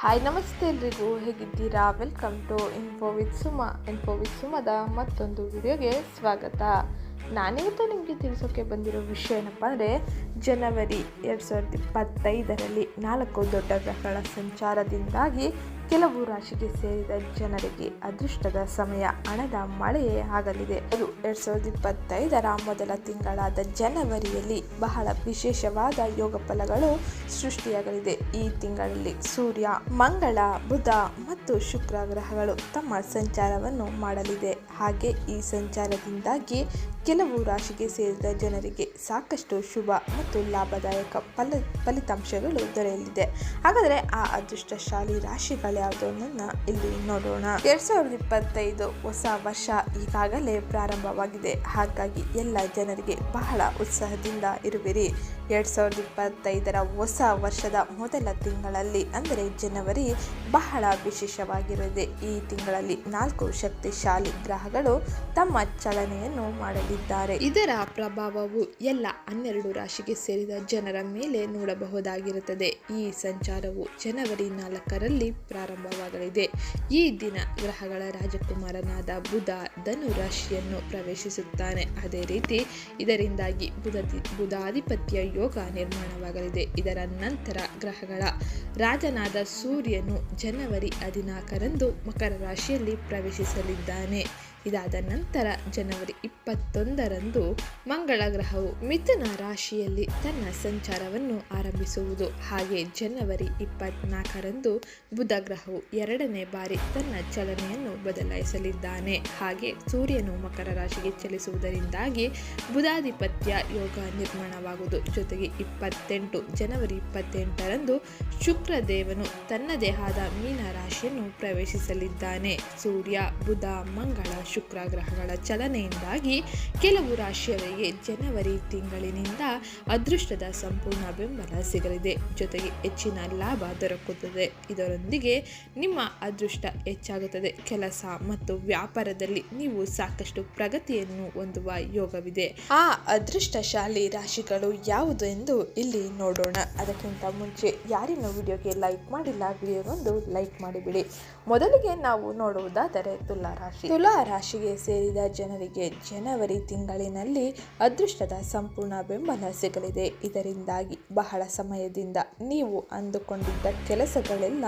Hi ನಮಸ್ತೆ ಎಲ್ರಿಗೂ. ಹೇಗಿದ್ದೀರಾ? Welcome to info with Suma info with ಸುಮದ ಮತ್ತೊಂದು ವಿಡಿಯೋಗೆ ಸ್ವಾಗತ. ನಾನಿವತ್ತು ನಿಮಗೆ ತಿಳಿಸೋಕೆ ಬಂದಿರೋ ವಿಷಯ ಏನಪ್ಪ ಅಂದರೆ, ಜನವರಿ ಎರಡು ಸಾವಿರದ ಇಪ್ಪತ್ತೈದರಲ್ಲಿ ನಾಲ್ಕು ದೊಡ್ಡ ಗ್ರಹಗಳ ಸಂಚಾರದಿಂದಾಗಿ ಕೆಲವು ರಾಶಿಗೆ ಸೇರಿದ ಜನರಿಗೆ ಅದೃಷ್ಟದ ಸಮಯ, ಹಣದ ಮಳೆಯೇ ಆಗಲಿದೆ. ಅದು ಎರಡ್ ಸಾವಿರದ ಇಪ್ಪತ್ತೈದರ ಮೊದಲ ತಿಂಗಳಾದ ಜನವರಿಯಲ್ಲಿ ಬಹಳ ವಿಶೇಷವಾದ ಯೋಗ ಫಲಗಳು ಸೃಷ್ಟಿಯಾಗಲಿದೆ. ಈ ತಿಂಗಳಲ್ಲಿ ಸೂರ್ಯ, ಮಂಗಳ, ಬುಧ ಮತ್ತು ಶುಕ್ರ ಗ್ರಹಗಳು ತಮ್ಮ ಸಂಚಾರವನ್ನು ಮಾಡಲಿದೆ. ಹಾಗೆ ಈ ಸಂಚಾರದಿಂದಾಗಿ ಕೆಲವು ರಾಶಿಗೆ ಸೇರಿದ ಜನರಿಗೆ ಸಾಕಷ್ಟು ಶುಭ ಮತ್ತು ಲಾಭದಾಯಕ ಫಲ, ಫಲಿತಾಂಶಗಳು ದೊರೆಯಲಿದೆ. ಹಾಗಾದರೆ ಆ ಅದೃಷ್ಟಶಾಲಿ ಅನ್ನೋದನ್ನ ಇಲ್ಲಿ ನೋಡೋಣ. ಎರಡ್ ಸಾವಿರದ ಇಪ್ಪತ್ತೈದು ಹೊಸ ವರ್ಷ ಈಗಾಗಲೇ ಪ್ರಾರಂಭವಾಗಿದೆ. ಹಾಗಾಗಿ ಎಲ್ಲ ಜನರಿಗೆ ಬಹಳ ಉತ್ಸಾಹದಿಂದ ಇರುವಿರಿ. ಎರಡ್ ಸಾವಿರದ ಇಪ್ಪತ್ತೈದರ ಹೊಸ ವರ್ಷದ ಮೊದಲ ತಿಂಗಳಲ್ಲಿ, ಅಂದರೆ ಜನವರಿ, ಬಹಳ ವಿಶೇಷವಾಗಿರುತ್ತದೆ. ಈ ತಿಂಗಳಲ್ಲಿ ನಾಲ್ಕು ಶಕ್ತಿಶಾಲಿ ಗ್ರಹಗಳು ತಮ್ಮ ಚಲನೆಯನ್ನು ಮಾಡಲಿದ್ದಾರೆ. ಇದರ ಪ್ರಭಾವವು ಎಲ್ಲ ಹನ್ನೆರಡು ರಾಶಿಗೆ ಸೇರಿದ ಜನರ ಮೇಲೆ ನೋಡಬಹುದಾಗಿರುತ್ತದೆ. ಈ ಸಂಚಾರವು ಜನವರಿ ನಾಲ್ಕರಲ್ಲಿ ಪ್ರಾರಂಭವಾಗಲಿದೆ. ಈ ದಿನ ಗ್ರಹಗಳ ರಾಜಕುಮಾರನಾದ ಬುಧ ಧನು ರಾಶಿಯನ್ನು ಪ್ರವೇಶಿಸುತ್ತಾನೆ. ಅದೇ ರೀತಿ ಇದರಿಂದಾಗಿ ಬುಧ ಬುಧಾಧಿಪತ್ಯ ಯೋಗ ನಿರ್ಮಾಣವಾಗಲಿದೆ. ಇದರ ನಂತರ ಗ್ರಹಗಳ ರಾಜನಾದ ಸೂರ್ಯನು ಜನವರಿ ಹದಿನಾಲ್ಕರಂದು ಮಕರ ರಾಶಿಯಲ್ಲಿ ಪ್ರವೇಶಿಸಲಿದ್ದಾನೆ. ಇದಾದ ನಂತರ ಜನವರಿ ಇಪ್ಪತ್ತೊಂದರಂದು ಮಂಗಳ ಗ್ರಹವು ಮಿಥುನ ರಾಶಿಯಲ್ಲಿ ತನ್ನ ಸಂಚಾರವನ್ನು ಆರಂಭಿಸುವುದು. ಹಾಗೆ ಜನವರಿ ಇಪ್ಪತ್ನಾಲ್ಕರಂದು ಬುಧ ಗ್ರಹವು ಎರಡನೇ ಬಾರಿ ತನ್ನ ಚಲನೆಯನ್ನು ಬದಲಾಯಿಸಲಿದ್ದಾನೆ. ಹಾಗೆ ಸೂರ್ಯನು ಮಕರ ರಾಶಿಗೆ ಚಲಿಸುವುದರಿಂದಾಗಿ ಬುಧಾಧಿಪತ್ಯ ಯೋಗ ನಿರ್ಮಾಣವಾಗುವುದು. ಜೊತೆಗೆ ಇಪ್ಪತ್ತೆಂಟು ಜನವರಿ ಇಪ್ಪತ್ತೆಂಟರಂದು ಶುಕ್ರದೇವನು ತನ್ನದೇ ಆದ ಮೀನ ರಾಶಿಯನ್ನು ಪ್ರವೇಶಿಸಲಿದ್ದಾನೆ. ಸೂರ್ಯ, ಬುಧ, ಮಂಗಳ ಶುಕ್ರ ಗ್ರಹಗಳ ಚಲನೆಯಿಂದಾಗಿ ಕೆಲವು ರಾಶಿಯವರಿಗೆ ಜನವರಿ ತಿಂಗಳಿನಿಂದ ಅದೃಷ್ಟದ ಸಂಪೂರ್ಣ ಬೆಂಬಲ ಸಿಗಲಿದೆ. ಜೊತೆಗೆ ಹೆಚ್ಚಿನ ಲಾಭ ದೊರಕುತ್ತದೆ. ಇದರೊಂದಿಗೆ ನಿಮ್ಮ ಅದೃಷ್ಟ ಹೆಚ್ಚಾಗುತ್ತದೆ. ಕೆಲಸ ಮತ್ತು ವ್ಯಾಪಾರದಲ್ಲಿ ನೀವು ಸಾಕಷ್ಟು ಪ್ರಗತಿಯನ್ನು ಹೊಂದುವ ಯೋಗವಿದೆ. ಆ ಅದೃಷ್ಟಶಾಲಿ ರಾಶಿಗಳು ಯಾವುದು ಎಂದು ಇಲ್ಲಿ ನೋಡೋಣ. ಅದಕ್ಕಿಂತ ಮುಂಚೆ ಯಾರಿನ ವಿಡಿಯೋಗೆ ಲೈಕ್ ಮಾಡಿಲ್ಲ, ವಿಡಿಯೋಗೊಂದು ಲೈಕ್ ಮಾಡಿಬಿಡಿ. ಮೊದಲಿಗೆ ನಾವು ನೋಡುವುದಾದರೆ ತುಲಾ ರಾಶಿ. ತುಲಾ ರಾಶಿಗೆ ಸೇರಿದ ಜನರಿಗೆ ಜನವರಿ ತಿಂಗಳಿನಲ್ಲಿ ಅದೃಷ್ಟದ ಸಂಪೂರ್ಣ ಬೆಂಬಲ ಸಿಗಲಿದೆ. ಇದರಿಂದಾಗಿ ಬಹಳ ಸಮಯದಿಂದ ನೀವು ಅಂದುಕೊಂಡಿದ್ದ ಕೆಲಸಗಳೆಲ್ಲ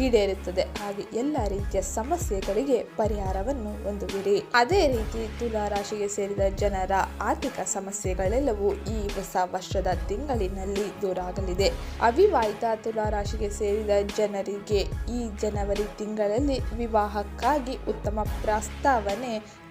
ಈಡೇರುತ್ತದೆ. ಹಾಗೆ ಎಲ್ಲ ರೀತಿಯ ಸಮಸ್ಯೆಗಳಿಗೆ ಪರಿಹಾರವನ್ನು ಹೊಂದುವಿರಿ. ಅದೇ ರೀತಿ ತುಲಾ ರಾಶಿಗೆ ಸೇರಿದ ಜನರ ಆರ್ಥಿಕ ಸಮಸ್ಯೆಗಳೆಲ್ಲವೂ ಈ ಹೊಸ ವರ್ಷದ ತಿಂಗಳಿನಲ್ಲಿ ದೂರಾಗಲಿದೆ. ಅವಿವಾಹಿತ ತುಲಾ ರಾಶಿಗೆ ಸೇರಿದ ಜನರಿಗೆ ಈ ಜನವರಿ ತಿಂಗಳಲ್ಲಿ ವಿವಾಹಕ್ಕಾಗಿ ಉತ್ತಮ ಪ್ರಸ್ತಾವನೆ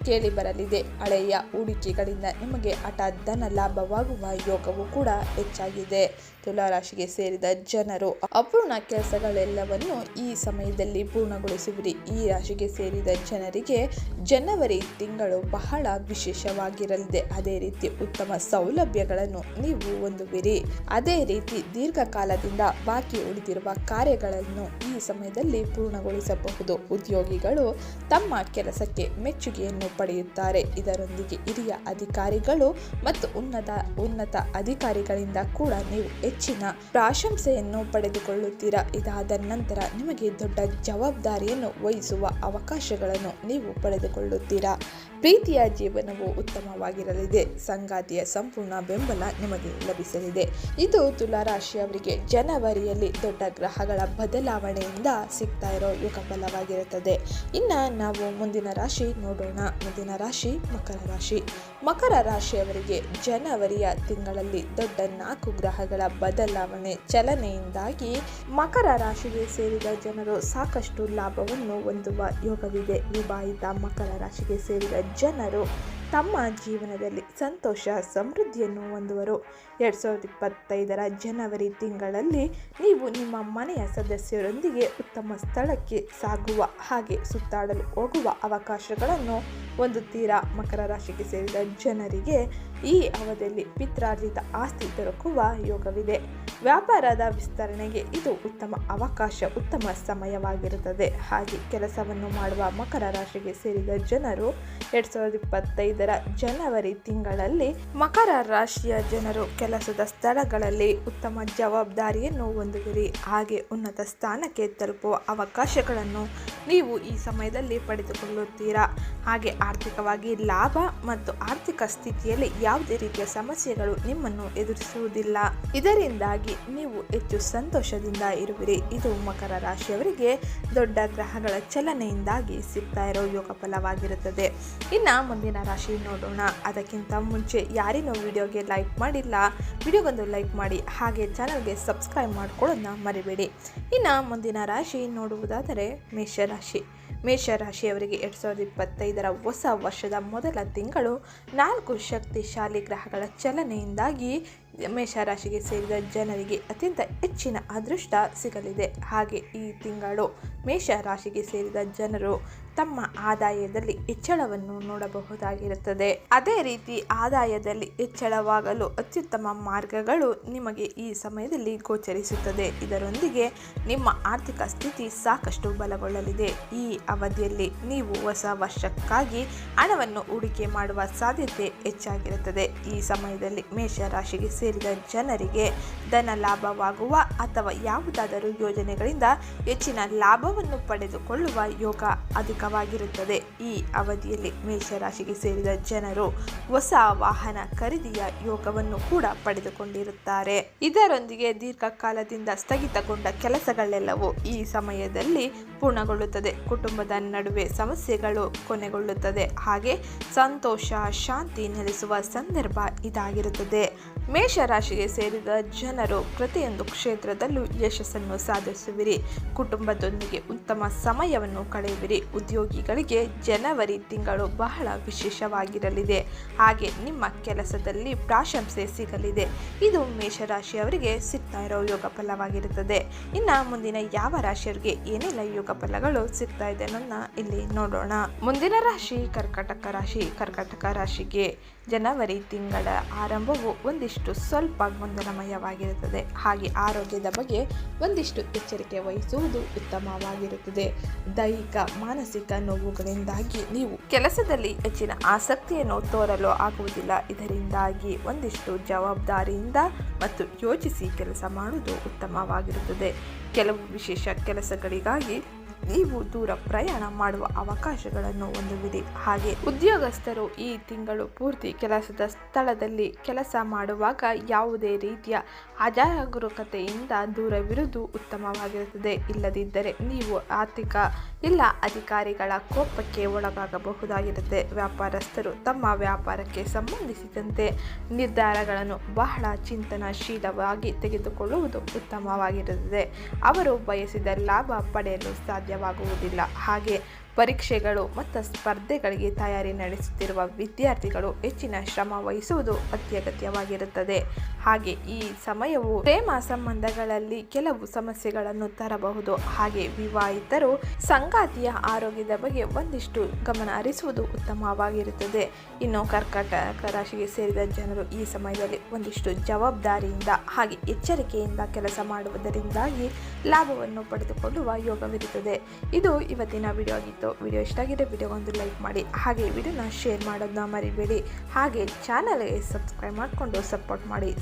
ಕೇಳಿ ಬರಲಿದೆ ಹಳೆಯ ಹೂಡಿಕೆಗಳಿಂದ ನಿಮಗೆ ಹಠಾತ್ ಧನ ಲಾಭವಾಗುವ ಯೋಗವು ಕೂಡ ಹೆಚ್ಚಾಗಿದೆ. ತುಲಾ ರಾಶಿಗೆ ಸೇರಿದ ಜನರು ಅಪೂರ್ಣ ಕೆಲಸಗಳೆಲ್ಲವನ್ನು ಈ ಸಮಯದಲ್ಲಿ ಪೂರ್ಣಗೊಳಿಸುವಿರಿ ಈ ರಾಶಿಗೆ ಸೇರಿದ ಜನರಿಗೆ ಜನವರಿ ತಿಂಗಳು ಬಹಳ ವಿಶೇಷವಾಗಿರಲಿದೆ. ಅದೇ ರೀತಿ ಉತ್ತಮ ಸೌಲಭ್ಯಗಳನ್ನು ನೀವು ಹೊಂದುವಿರಿ. ಅದೇ ರೀತಿ ದೀರ್ಘಕಾಲದಿಂದ ಬಾಕಿ ಉಳಿದಿರುವ ಕಾರ್ಯಗಳನ್ನು ಈ ಸಮಯದಲ್ಲಿ ಪೂರ್ಣಗೊಳಿಸಬಹುದು. ಉದ್ಯೋಗಿಗಳು ತಮ್ಮ ಕೆಲಸಕ್ಕೆ ಮೆಚ್ಚುಗೆಯನ್ನು ಪಡೆಯುತ್ತಾರೆ. ಇದರೊಂದಿಗೆ ಹಿರಿಯ ಅಧಿಕಾರಿಗಳು ಮತ್ತು ಉನ್ನತ ಉನ್ನತ ಅಧಿಕಾರಿಗಳಿಂದ ಕೂಡ ನೀವು ಹೆಚ್ಚಿನ ಪ್ರಾಶಂಸೆಯನ್ನು ಪಡೆದುಕೊಳ್ಳುತ್ತೀರಾ? ಇದಾದ ನಂತರ ನಿಮಗೆ ದೊಡ್ಡ ಜವಾಬ್ದಾರಿಯನ್ನು ವಹಿಸುವ ಅವಕಾಶಗಳನ್ನು ನೀವು ಪಡೆದುಕೊಳ್ಳುತ್ತೀರಾ? ಪ್ರೀತಿಯ ಜೀವನವು ಉತ್ತಮವಾಗಿರಲಿದೆ. ಸಂಗಾತಿಯ ಸಂಪೂರ್ಣ ಬೆಂಬಲ ನಿಮಗೆ ಲಭಿಸಲಿದೆ. ಇದು ತುಲಾರಾಶಿಯವರಿಗೆ ಜನವರಿಯಲ್ಲಿ ದೊಡ್ಡ ಗ್ರಹಗಳ ಬದಲಾವಣೆಯಿಂದ ಸಿಗ್ತಾ ಇರೋ ಯುಗಫಲವಾಗಿರುತ್ತದೆ. ಇನ್ನು ನಾವು ಮುಂದಿನ ರಾಶಿ ನೋಡೋಣ. ಮುಂದಿನ ರಾಶಿ, ಮಕರ ರಾಶಿ. ಮಕರ ರಾಶಿಯವರಿಗೆ ಜನವರಿಯ ತಿಂಗಳಲ್ಲಿ ದೊಡ್ಡ ನಾಲ್ಕು ಗ್ರಹಗಳ ಬದಲಾವಣೆ ಚಲನೆಯಿಂದಾಗಿ ಮಕರ ರಾಶಿಗೆ ಸೇರಿದ ಜನರು ಸಾಕಷ್ಟು ಲಾಭವನ್ನು ಹೊಂದುವ ಯೋಗವಿದೆ. ವಿವಾಹಿತ ಮಕರ ರಾಶಿಗೆ ಸೇರಿದ ಜನರು ತಮ್ಮ ಜೀವನದಲ್ಲಿ ಸಂತೋಷ, ಸಮೃದ್ಧಿಯನ್ನು ಹೊಂದುವರು. ಎರಡು ಸಾವಿರದ ಇಪ್ಪತ್ತೈದರ ಜನವರಿ ತಿಂಗಳಲ್ಲಿ ನೀವು ನಿಮ್ಮ ಮನೆಯ ಸದಸ್ಯರೊಂದಿಗೆ ಉತ್ತಮ ಸ್ಥಳಕ್ಕೆ ಸಾಗುವ ಹಾಗೆ ಸುತ್ತಾಡಲು ಹೋಗುವ ಅವಕಾಶಗಳನ್ನು ಒಂದು ಹೊಂದುತ್ತೀರಾ? ಮಕರ ರಾಶಿಗೆ ಸೇರಿದ ಜನರಿಗೆ ಈ ಅವಧಿಯಲ್ಲಿ ಪಿತ್ರಾರ್ಜಿತ ಆಸ್ತಿ ದೊರಕುವ ಯೋಗವಿದೆ. ವ್ಯಾಪಾರದ ವಿಸ್ತರಣೆಗೆ ಇದು ಉತ್ತಮ ಅವಕಾಶ, ಉತ್ತಮ ಸಮಯವಾಗಿರುತ್ತದೆ. ಹಾಗೆ ಕೆಲಸವನ್ನು ಮಾಡುವ ಮಕರ ರಾಶಿಗೆ ಸೇರಿದ ಜನರು ಎರಡ್ ಸಾವಿರದ ಇಪ್ಪತ್ತೈದರ ಜನವರಿ ತಿಂಗಳಲ್ಲಿ ಮಕರ ರಾಶಿಯ ಜನರು ಕೆಲಸದ ಸ್ಥಳಗಳಲ್ಲಿ ಉತ್ತಮ ಜವಾಬ್ದಾರಿಯನ್ನು ಹೊಂದುವಿರಿ ಹಾಗೆ ಉನ್ನತ ಸ್ಥಾನಕ್ಕೆ ತಲುಪುವ ಅವಕಾಶಗಳನ್ನು ನೀವು ಈ ಸಮಯದಲ್ಲಿ ಪಡೆದುಕೊಳ್ಳುತ್ತೀರಾ? ಹಾಗೆ ಆರ್ಥಿಕವಾಗಿ ಲಾಭ ಮತ್ತು ಆರ್ಥಿಕ ಸ್ಥಿತಿಯಲ್ಲಿ ಯಾವುದೇ ರೀತಿಯ ಸಮಸ್ಯೆಗಳು ನಿಮ್ಮನ್ನು ಎದುರಿಸುವುದಿಲ್ಲ. ಇದರಿಂದಾಗಿ ನೀವು ಹೆಚ್ಚು ಸಂತೋಷದಿಂದ ಇರುವಿರಿ. ಇದು ಮಕರ ರಾಶಿಯವರಿಗೆ ದೊಡ್ಡ ಗ್ರಹಗಳ ಚಲನೆಯಿಂದಾಗಿ ಸಿಗ್ತಾ ಇರೋ ಯೋಗ ಫಲವಾಗಿರುತ್ತದೆ. ಇನ್ನು ಮುಂದಿನ ರಾಶಿ ನೋಡೋಣ. ಅದಕ್ಕಿಂತ ಮುಂಚೆ ಯಾರಿನೂ ವಿಡಿಯೋಗೆ ಲೈಕ್ ಮಾಡಿಲ್ಲ, ವಿಡಿಯೋಗೊಂದು ಲೈಕ್ ಮಾಡಿ, ಹಾಗೆ ಚಾನಲ್ಗೆ ಸಬ್ಸ್ಕ್ರೈಬ್ ಮಾಡ್ಕೊಳ್ಳೋದನ್ನ ಮರಿಬೇಡಿ. ಇನ್ನು ಮುಂದಿನ ರಾಶಿ ನೋಡುವುದಾದರೆ ಮೇಷರಾಶಿ. ಮೇಷರಾಶಿಯವರಿಗೆ ಎರಡು ಸಾವಿರದ ಇಪ್ಪತ್ತೈದರ ಹೊಸ ವರ್ಷದ ಮೊದಲ ತಿಂಗಳು ನಾಲ್ಕು ಶಕ್ತಿಶಾಲಿ ಗ್ರಹಗಳ ಚಲನೆಯಿಂದಾಗಿ ಮೇಷರಾಶಿಗೆ ಸೇರಿದ ಜನರಿಗೆ ಅತ್ಯಂತ ಹೆಚ್ಚಿನ ಅದೃಷ್ಟ ಸಿಗಲಿದೆ. ಹಾಗೆ ಈ ತಿಂಗಳು ಮೇಷರಾಶಿಗೆ ಸೇರಿದ ಜನರು ತಮ್ಮ ಆದಾಯದಲ್ಲಿ ಹೆಚ್ಚಳವನ್ನು ನೋಡಬಹುದಾಗಿರುತ್ತದೆ. ಅದೇ ರೀತಿ ಆದಾಯದಲ್ಲಿ ಹೆಚ್ಚಳವಾಗಲು ಅತ್ಯುತ್ತಮ ಮಾರ್ಗಗಳು ನಿಮಗೆ ಈ ಸಮಯದಲ್ಲಿ ಗೋಚರಿಸುತ್ತದೆ. ಇದರೊಂದಿಗೆ ನಿಮ್ಮ ಆರ್ಥಿಕ ಸ್ಥಿತಿ ಸಾಕಷ್ಟು ಬಲಗೊಳ್ಳಲಿದೆ. ಈ ಅವಧಿಯಲ್ಲಿ ನೀವು ಹೊಸ ವರ್ಷಕ್ಕಾಗಿ ಹಣವನ್ನು ಹೂಡಿಕೆ ಮಾಡುವ ಸಾಧ್ಯತೆ ಹೆಚ್ಚಾಗಿರುತ್ತದೆ. ಈ ಸಮಯದಲ್ಲಿ ಮೇಷರಾಶಿಗೆ ಸೇರಿದ ಜನರಿಗೆ ಧನ ಲಾಭವಾಗುವ ಅಥವಾ ಯಾವುದಾದರೂ ಯೋಜನೆಗಳಿಂದ ಹೆಚ್ಚಿನ ಲಾಭವನ್ನು ಪಡೆದುಕೊಳ್ಳುವ ಯೋಗ ಅಧಿಕವಾಗಿರುತ್ತದೆ ಈ ಅವಧಿಯಲ್ಲಿ ಮೇಷರಾಶಿಗೆ ಸೇರಿದ ಜನರು ಹೊಸ ವಾಹನ ಖರೀದಿಯ ಯೋಗವನ್ನು ಕೂಡ ಪಡೆದುಕೊಂಡಿರುತ್ತಾರೆ. ಇದರೊಂದಿಗೆ ದೀರ್ಘಕಾಲದಿಂದ ಸ್ಥಗಿತಗೊಂಡ ಕೆಲಸಗಳೆಲ್ಲವೂ ಈ ಸಮಯದಲ್ಲಿ ಪೂರ್ಣಗೊಳ್ಳುತ್ತದೆ. ಕುಟುಂಬದ ನಡುವೆ ಸಮಸ್ಯೆಗಳು ಕೊನೆಗೊಳ್ಳುತ್ತದೆ. ಹಾಗೆ ಸಂತೋಷ, ಶಾಂತಿ ನೆಲೆಸುವ ಸಂದರ್ಭ ಇದಾಗಿರುತ್ತದೆ. ಮೇಷರಾಶಿಗೆ ಸೇರಿದ ಜನರು ಪ್ರತಿಯೊಂದು ಕ್ಷೇತ್ರದಲ್ಲೂ ಯಶಸ್ಸನ್ನು ಸಾಧಿಸುವಿರಿ. ಕುಟುಂಬದೊಂದಿಗೆ ಉತ್ತಮ ಸಮಯವನ್ನು ಕಳೆಯುವಿರಿ. ಉದ್ಯೋಗಿಗಳಿಗೆ ಜನವರಿ ತಿಂಗಳು ಬಹಳ ವಿಶೇಷವಾಗಿರಲಿದೆ. ಹಾಗೆ ನಿಮ್ಮ ಕೆಲಸದಲ್ಲಿ ಪ್ರಾಶಂಸೆ ಸಿಗಲಿದೆ. ಇದು ಮೇಷರಾಶಿಯವರಿಗೆ ಸಿಗ್ತಾ ಇರೋ ಯೋಗ ಫಲವಾಗಿರುತ್ತದೆ. ಇನ್ನು ಮುಂದಿನ ಯಾವ ರಾಶಿಯವರಿಗೆ ಏನೆಲ್ಲ ಯೋಗ ಫಲಗಳು ಸಿಗ್ತಾ ಇದೆ ಅನ್ನೋದನ್ನ ಇಲ್ಲಿ ನೋಡೋಣ. ಮುಂದಿನ ರಾಶಿ ಕರ್ಕಾಟಕ ರಾಶಿ. ಕರ್ಕಾಟಕ ರಾಶಿಗೆ ಜನವರಿ ತಿಂಗಳ ಆರಂಭವು ಒಂದಿಷ್ಟು ಸ್ವಲ್ಪ ಗೊಂದಲಮಯವಾಗಿರುತ್ತದೆ. ಹಾಗೆ ಆರೋಗ್ಯದ ಬಗ್ಗೆ ಒಂದಿಷ್ಟು ಎಚ್ಚರಿಕೆ ವಹಿಸುವುದು ಉತ್ತಮವಾಗಿರುತ್ತದೆ. ದೈಹಿಕ, ಮಾನಸಿಕ ನೋವುಗಳಿಂದಾಗಿ ನೀವು ಕೆಲಸದಲ್ಲಿ ಹೆಚ್ಚಿನ ಆಸಕ್ತಿಯನ್ನು ತೋರಲು ಆಗುವುದಿಲ್ಲ. ಇದರಿಂದಾಗಿ ಒಂದಿಷ್ಟು ಜವಾಬ್ದಾರಿಯಿಂದ ಮತ್ತು ಯೋಚಿಸಿ ಕೆಲಸ ಮಾಡುವುದು ಉತ್ತಮವಾಗಿರುತ್ತದೆ. ಕೆಲವು ವಿಶೇಷ ಕೆಲಸಗಳಿಗಾಗಿ ನೀವು ದೂರ ಪ್ರಯಾಣ ಮಾಡುವ ಅವಕಾಶಗಳನ್ನು ಹೊಂದುವಿರಿ. ಹಾಗೆ ಉದ್ಯೋಗಸ್ಥರು ಈ ತಿಂಗಳು ಪೂರ್ತಿ ಕೆಲಸದ ಸ್ಥಳದಲ್ಲಿ ಕೆಲಸ ಮಾಡುವಾಗ ಯಾವುದೇ ರೀತಿಯ ಅಜಾಗರೂಕತೆಯಿಂದ ದೂರವಿರುವುದು ಉತ್ತಮವಾಗಿರುತ್ತದೆ. ಇಲ್ಲದಿದ್ದರೆ ನೀವು ಆರ್ಥಿಕ ಇಲ್ಲ ಅಧಿಕಾರಿಗಳ ಕೋಪಕ್ಕೆ ಒಳಗಾಗಬಹುದಾಗಿರುತ್ತೆ. ವ್ಯಾಪಾರಸ್ಥರು ತಮ್ಮ ವ್ಯಾಪಾರಕ್ಕೆ ಸಂಬಂಧಿಸಿದಂತೆ ನಿರ್ಧಾರಗಳನ್ನು ಬಹಳ ಚಿಂತನಶೀಲವಾಗಿ ತೆಗೆದುಕೊಳ್ಳುವುದು ಉತ್ತಮವಾಗಿರುತ್ತದೆ. ಅವರು ಬಯಸಿದ ಲಾಭ ಪಡೆಯಲು ಸಾಧ್ಯವಾಗುವುದಿಲ್ಲ ಹಾಗೆ ಪರೀಕ್ಷೆಗಳು ಮತ್ತು ಸ್ಪರ್ಧೆಗಳಿಗೆ ತಯಾರಿ ನಡೆಸುತ್ತಿರುವ ವಿದ್ಯಾರ್ಥಿಗಳು ಹೆಚ್ಚಿನ ಶ್ರಮ ವಹಿಸುವುದು ಅತ್ಯಗತ್ಯವಾಗಿರುತ್ತದೆ. ಹಾಗೆ ಈ ಸಮಯವು ಪ್ರೇಮ ಸಂಬಂಧಗಳಲ್ಲಿ ಕೆಲವು ಸಮಸ್ಯೆಗಳನ್ನು ತರಬಹುದು. ಹಾಗೆ ವಿವಾಹಿತರು ಸಂಗಾತಿಯ ಆರೋಗ್ಯದ ಬಗ್ಗೆ ಒಂದಿಷ್ಟು ಗಮನ ಹರಿಸುವುದು ಉತ್ತಮವಾಗಿರುತ್ತದೆ. ಇನ್ನು ಕರ್ಕಾಟಕ ರಾಶಿಗೆ ಸೇರಿದ ಜನರು ಈ ಸಮಯದಲ್ಲಿ ಒಂದಿಷ್ಟು ಜವಾಬ್ದಾರಿಯಿಂದ ಹಾಗೆ ಎಚ್ಚರಿಕೆಯಿಂದ ಕೆಲಸ ಮಾಡುವುದರಿಂದಾಗಿ ಲಾಭವನ್ನು ಪಡೆದುಕೊಳ್ಳುವ ಯೋಗವಿರುತ್ತದೆ. ಇದು ಇವತ್ತಿನ ವಿಡಿಯೋ ಆಗಿತ್ತು. ವಿಡಿಯೋ ಇಷ್ಟ ಆಗಿದೆ ವಿಡಿಯೋಗೊಂದು ಲೈಕ್ ಮಾಡಿ. ಹಾಗೆ ವಿಡಿಯೋನ ಶೇರ್ ಮಾಡೋದನ್ನ ಮರಿಬೇಡಿ. ಹಾಗೆ ಚಾನಲ್ಗೆ ಸಬ್ಸ್ಕ್ರೈಬ್ ಮಾಡಿಕೊಂಡು ಸಪೋರ್ಟ್ ಮಾಡಿ.